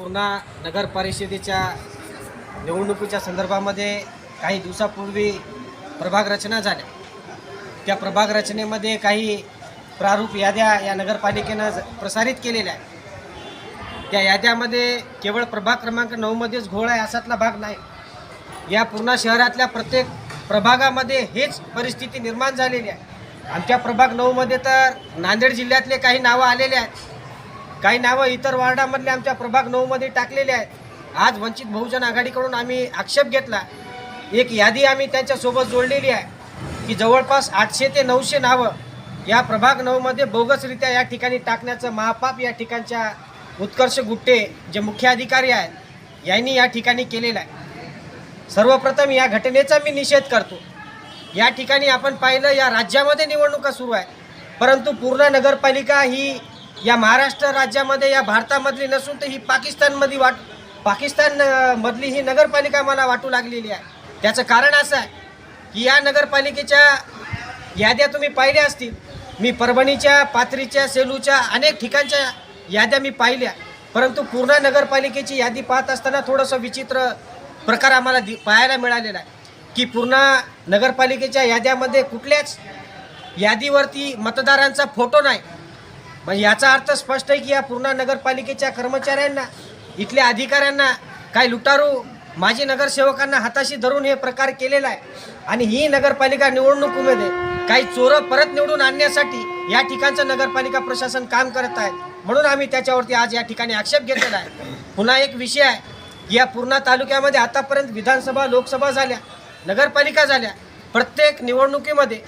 पूर्णा नगर परिषदेच्या निवडणुकीच्या संदर्भामध्ये काही दिवसापूर्वी प्रभाग रचना झाल्या. त्या प्रभाग रचनेमध्ये काही प्रारूप याद्या या नगरपालिकेनं ज- प्रसारित केलेल्या आहेत. त्या याद्यामध्ये केवळ प्रभाग क्रमांक नऊमध्येच घोळ आहे असातला भाग नाही. या पूर्णा शहरातल्या प्रत्येक प्रभागामध्ये हेच परिस्थिती निर्माण झालेली आहे. आमच्या प्रभाग नऊमध्ये तर नांदेड जिल्ह्यातले काही नावं आलेले आहेत. काही नावं इतर वार्डामधले आमच्या प्रभाग नऊमध्ये टाकलेले आहेत. आज वंचित बहुजन आघाडीकडून आम्ही आक्षेप घेतला. एक यादी आम्ही त्यांच्यासोबत जोडलेली आहे की जवळपास आठशे ते नऊशे नावं या प्रभाग नऊमध्ये बोगसरित्या या ठिकाणी टाकण्याचं महापाप या ठिकाणच्या उत्कर्ष गुट्टे जे मुख्य अधिकारी आहेत यांनी या ठिकाणी केलेलं आहे. सर्वप्रथम या घटनेचा मी निषेध करतो. या ठिकाणी आपण पाहिलं या राज्यामध्ये निवडणुका सुरू आहे परंतु पूर्ण नगरपालिका ही या महाराष्ट्र राज्यामध्ये या भारतामधली नसून तर ही पाकिस्तानमधली वाट पाकिस्तान मधली ही नगरपालिका मला वाटू लागलेली आहे. त्याचं कारण असं आहे की या नगरपालिकेच्या याद्या तुम्ही पाहिल्या असतील. मी परभणीच्या पाथरीच्या सेलूच्या अनेक ठिकाणच्या याद्या मी पाहिल्या. परंतु पूर्ण नगरपालिकेची यादी पाहत असताना थोडंसं विचित्र प्रकार आम्हाला दि पाहायला मिळालेला आहे. की पूर्ण नगरपालिकेच्या याद्यामध्ये कुठल्याच यादीवरती मतदारांचा फोटो नाही. मग याचा अर्थ स्पष्ट आहे की या पूर्णा नगरपालिकेच्या कर्मचाऱ्यांना इथल्या अधिकाऱ्यांना काही लुटारू? माजी नगरसेवकांना हाताशी धरून हे प्रकार केलेला आहे. आणि ही नगरपालिका निवडणुकीमध्ये काही चोरं परत निवडून आणण्यासाठी या ठिकाणचं नगरपालिका प्रशासन काम करत आहे. म्हणून आम्ही त्याच्यावरती आज या ठिकाणी आक्षेप घेतलेला आहे. पुन्हा एक विषय आहे की या पूर्णा तालुक्यामध्ये आतापर्यंत विधानसभा लोकसभा झाल्या नगरपालिका झाल्या. प्रत्येक निवडणुकीमध्ये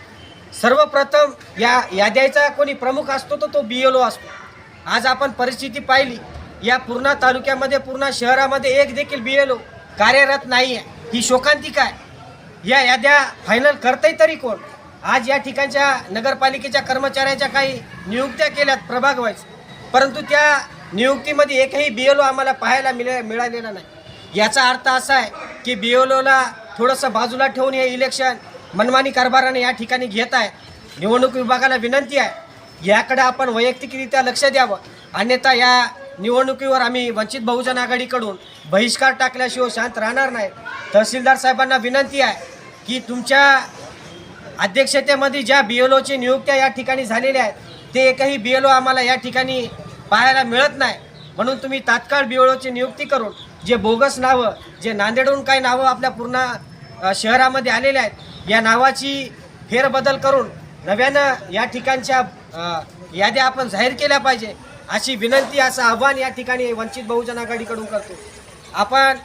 सर्वप्रथम या याद्याचा कोणी प्रमुख असतो तो तो बी एल ओ असतो. आज आपण परिस्थिती पाहिली. या पूर्णा तालुक्यामध्ये पूर्ण शहरामध्ये एक देखील बी एल ओ कार्यरत नाही आहे ही शोकांतिका आहे या याद्या फायनल करतंय तरी कोण? आज या ठिकाणच्या नगरपालिकेच्या कर्मचाऱ्याच्या काही नियुक्त्या केल्यात प्रभाग वाईज. परंतु त्या नियुक्तीमध्ये एकही बी एल ओ आम्हाला पाहायला मिळ मिळालेला नाही. याचा अर्थ असा आहे की बी एल ओला थोडंसं बाजूला ठेवून हे इलेक्शन मनमानी कारभाराने या ठिकाणी घेत आहे. निवडणूक विभागाला विनंती आहे. याकडे आपण वैयक्तिकरित्या लक्ष द्यावं. अन्यथा या निवडणुकीवर आम्ही वंचित बहुजन आघाडीकडून बहिष्कार टाकल्याशिवाय शांत राहणार नाही. तहसीलदार साहेबांना विनंती आहे की तुमच्या अध्यक्षतेमध्ये ज्या बी एल ओची नियुक्त्या या ठिकाणी झालेल्या आहेत ते एकही बी एल ओ आम्हाला या ठिकाणी पाहायला मिळत नाही. म्हणून तुम्ही तात्काळ बी एल ओची नियुक्ती करून जे बोगस नावं जे नांदेडहून काही नावं आपल्या पूर्ण शहरामध्ये आलेले आहेत या नावाची फेरबदल करून नव्यानं या ठिकाणच्या याद्या आपण जाहीर केल्या पाहिजे अशी विनंती असं आव्हान या ठिकाणी वंचित बहुजन आघाडीकडून करतो. आपण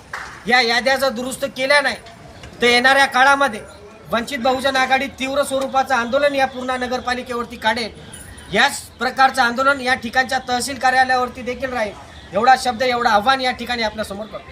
या याद्या जर दुरुस्त केल्या नाही तर येणाऱ्या काळामध्ये वंचित बहुजन आघाडी तीव्र स्वरूपाचं आंदोलन या पूर्णा नगरपालिकेवरती काढेल. याच प्रकारचं आंदोलन या ठिकाणच्या तहसील कार्यालयावरती देखील राहील. एवढा शब्द एवढा आव्हान या ठिकाणी आपल्यासमोर करतो.